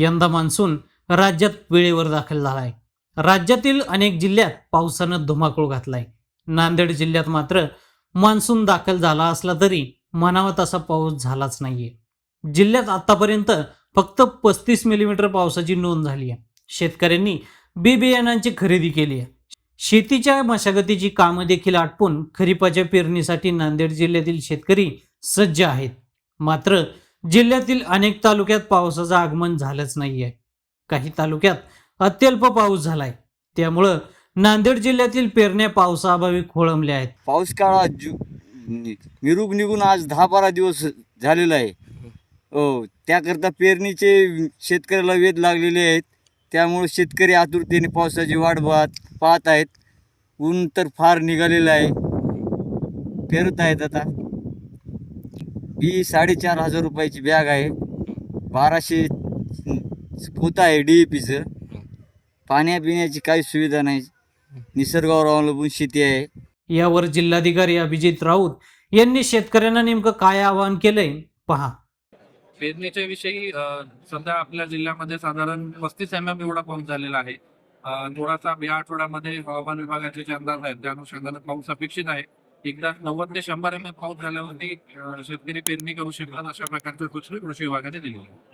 यंदा मान्सून राज्यात वेळेवर दाखल झाला आहे राज्यातील अनेक जिल्ह्यात पावसानं धुमाकूळ घातलाय. नांदेड जिल्ह्यात मात्र मान्सून दाखल झाला असला तरी म्हणावा तसा पाऊस झालाच नाहीये. जिल्ह्यात आतापर्यंत फक्त पस्तीस मिलीमीटर पावसाची नोंद झाली आहे. शेतकऱ्यांनी बी बियाणांची खरेदी केली आहे. शेतीच्या मशागतीची कामं देखील आटपून खरीपाच्या पेरणीसाठी नांदेड जिल्ह्यातील शेतकरी सज्ज आहेत. मात्र जिल्ह्यातील अनेक तालुक्यात पावसाचं आगमन झालंच नाहीये. काही तालुक्यात अत्यल्प पाऊस झालाय. त्यामुळं नांदेड जिल्ह्यातील पेरण्या पावसाअभावी खोळंबल्या आहेत. पाऊस काळा जु नि- निघून आज दहा बारा दिवस झालेला आहे. हो त्याकरता पेरणीचे शेतकऱ्याला वेध लागलेले आहेत. त्यामुळे शेतकरी आतुरतेने पावसाची वाट पाहत पाहत आहेत. ऊन तर फार निघालेलं आहे. पेरत आहेत आता. ही साडेचार हजार रुपयाची बॅग आहे. बाराशे पोतं आहे डी ए पीचं पाण्यापिण्याची काही सुविधा नाही. निसर्गावर अवलंबून शेती आहे. यावर जिल्हाधिकारी अभिजित राऊत यांनी शेतकऱ्यांना नेमकं काय आवाहन केलंय पहा. पेरणीच्या विषयी सध्या आपल्या जिल्ह्यामध्ये साधारण पस्तीस एम एम एवढा पाऊस झालेला आहे. थोडासा या आठवड्यामध्ये हवामान विभागाचे जे अंदाज आहेत त्या अनुषंगाने पाऊस अपेक्षित आहे. एकदा नव्वद ते शंभर एम एम पाऊस झाल्यावरती शेतकरी पेरणी करू शकतात अशा प्रकारचं सूचना कृषी विभागाने दिली आहे.